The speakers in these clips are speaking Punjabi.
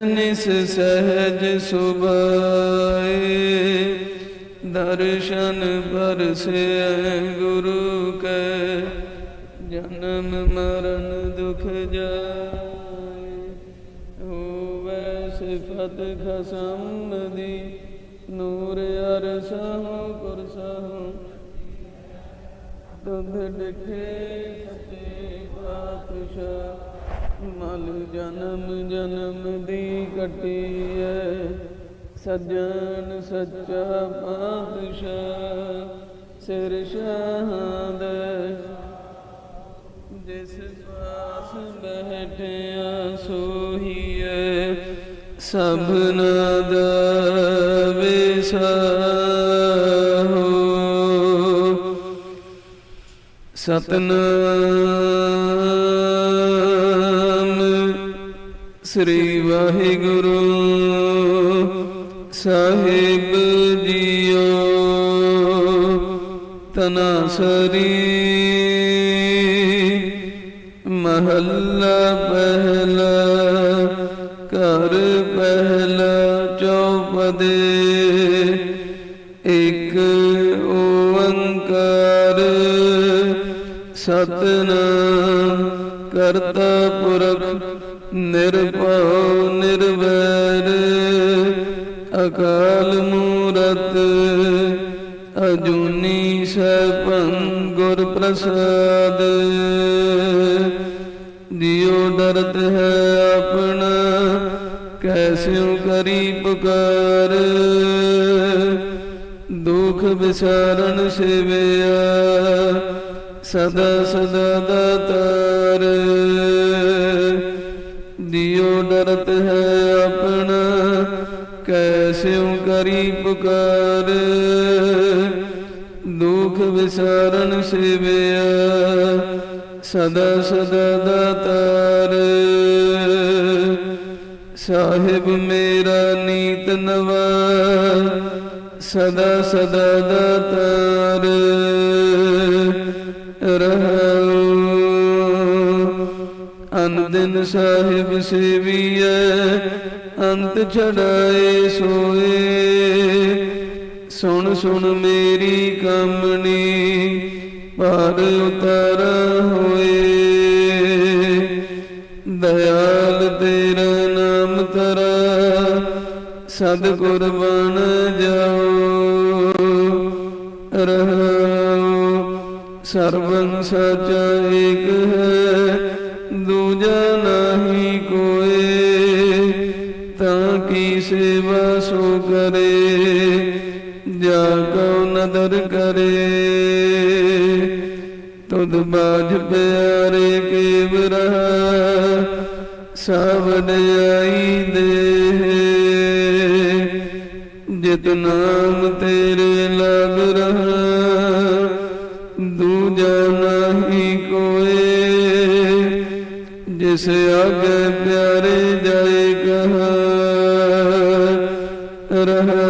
ਨਿਸ ਸਹਿਜ ਸੁਭਾਏ, ਦਰਸ਼ਨ ਪਰਸੈ ਗੁਰੂ ਕੈ, ਜਨਮ ਮਰਨ ਦੁਖ ਜਾਏ। ਹੋਵੈ ਸਿਫਤ ਖਸਮ ਦੀ, ਨੂਰ ਅਰਸਹੁ ਕੁਰਸਹੁ ਤੁਧ ਡਿਠੇ ਸਚੇ ਪਾਤਸ਼ਾਹ। ਮਲ ਜਨਮ ਜਨਮ ਦੀ ਕਟੀਐ ਸਜਣ ਸੱਚਾ ਪਾਤਸ਼ਾਹ ਸਿਰ ਸ਼ਾਹਦ ਜਿਸ ਪਾਸ ਬੈਠਿਆ ਸੋਹੀਐ। ਸਭਨਾ ਦਾ ਵਿਸਾਹੋ ਸਤਨਾਮ ਸ੍ਰੀ ਵਾਹਿਗੁਰੂ ਸਾਹਿਬ ਜੀਓ। ਤਨਾਸਰੀ ਮਹੱਲਾ ਪਹਿਲਾ ਕਰ ਪਹਿਲਾ ਚੌਪਦੇ। ਇੱਕ ਓੰਕਾਰ ਸਤਨਾਮ ਕਰਤਾ ਪੁਰਖ ਨਿਰਭਉ ਨਿਰਵੈਰ, ਅਕਾਲ ਮੂਰਤ, ਅਜੂਨੀ ਸੈਭੰ ਗੁਰ ਪ੍ਰਸਾਦ। ਜਿਉ ਡਰਤ ਹੈ ਆਪਣਾ, ਕੈਸਿਉ ਕਰੀ ਪੁਕਾਰ। ਦੁਖ ਵਿਸਾਰਨ ਸਿਵਿਆ, ਸਦਾ ਸਦਾ ਦਾਤਾਰ। ਡਰਤ ਹੈ ਆਪਣਾ ਕੈਸਿਉ ਕਰੀ ਪੁਕਾਰ ਦੁਖ ਵਿਸਾਰਨ ਸਿਵਿਆ, ਸਦਾ ਸਦਾ ਦਾਤਾਰ ਸਾਹਿਬ ਮੇਰਾ ਨੀਤ ਨਵਾ, ਸਦਾ ਸਦਾ ਦਾਤਾਰ ਰਹੋ ਅਨੰਦਨ ਸਾਹਿਬ ਸੇਵੀਐ, ਅੰਤ ਛੜਾਏ ਸੋਏ। ਸੁਣ ਸੁਣ ਮੇਰੀ ਕਾਮਣੀ ਪਰ ਉਤਰ ਹੋਏ। ਦਇਆਲ ਤੇਰਾ ਨਾਮ ਤਰਾ ਸਤਿਗੁਰ ਬਣ ਜਾਓ। ਰਹੋ ਸਰਵੰ ਸਚ ਏਕ ਹੈ। ਦੂਜਾ ਨਹੀਂ ਕੋਏ, ਤਾਂ ਕੀ ਸੇਵਾ ਸੋ ਕਰੇ? ਜਾ ਕਉ ਨਦਰ ਕਰੇ? ਤੁਧ ਬਾਝ ਪਿਆਰੇ ਕੇਵ ਰਹਾ ਸਭ ਆਈ ਦੇ ਜਿਤ ਨਾਮ ਤੇਰੇ ਲਗ ਰਹਾ, ਦੂਜਾ ਨਹੀਂ ਕੋਏ ਜਿਸ ਆਗੇ ਪਿਆਰੇ ਜਾਏ ਕਹਾ ਰਹਾ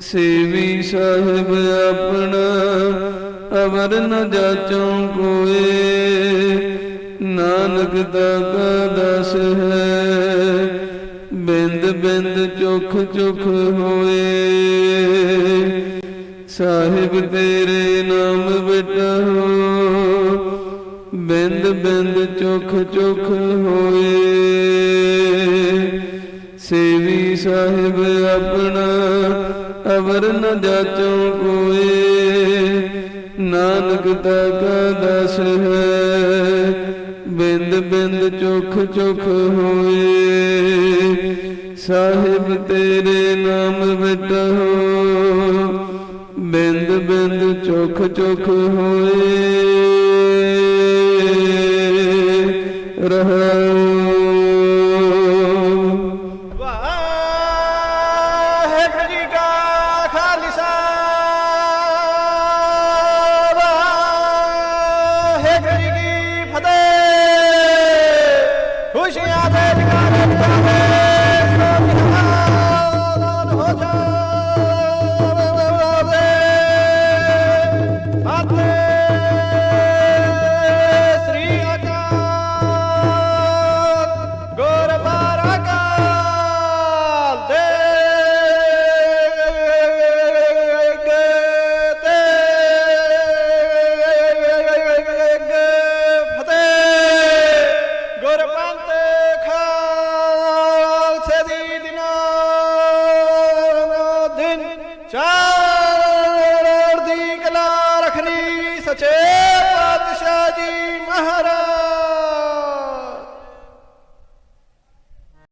ਸੇਵੀ ਸਾਹਿਬ ਆਪਣਾ ਅਵਰ ਨ ਜਾਚੋਂ ਕੋਏ, ਨਾਨਕ ਦਾਤਾ ਦਸ ਹੈ। ਬਿੰਦ ਬਿੰਦ ਚੁਖ ਚੁਖ ਹੋਏ, ਸਾਹਿਬ ਤੇਰੇ ਨਾਮ ਬਿਟਹੁ ਬਿੰਦ ਬਿੰਦ ਚੁਖ ਚੁਖ ਹੋਏ। ਸੇਵੀ ਸਾਹਿਬ ਆਪਣਾ ਅਵਰ ਨ ਜਾਚੋਂ ਕੋਏ। ਨਾਨਕ ਤਾਕਾ ਦਸ ਹੈ, ਬਿੰਦ ਬਿੰਦ ਚੁਖ ਚੁਖ ਹੋਏ। ਸਾਹਿਬ ਤੇਰੇ ਨਾਮ ਬਿਟਹੁ ਬਿੰਦ ਬਿੰਦ ਚੁਖ ਚੁਖ ਹੋਏ। ਰਹੋ ਸੱਚੇ ਪਾਤਸ਼ਾਹ ਜੀ ਮਹਾਰਾਜ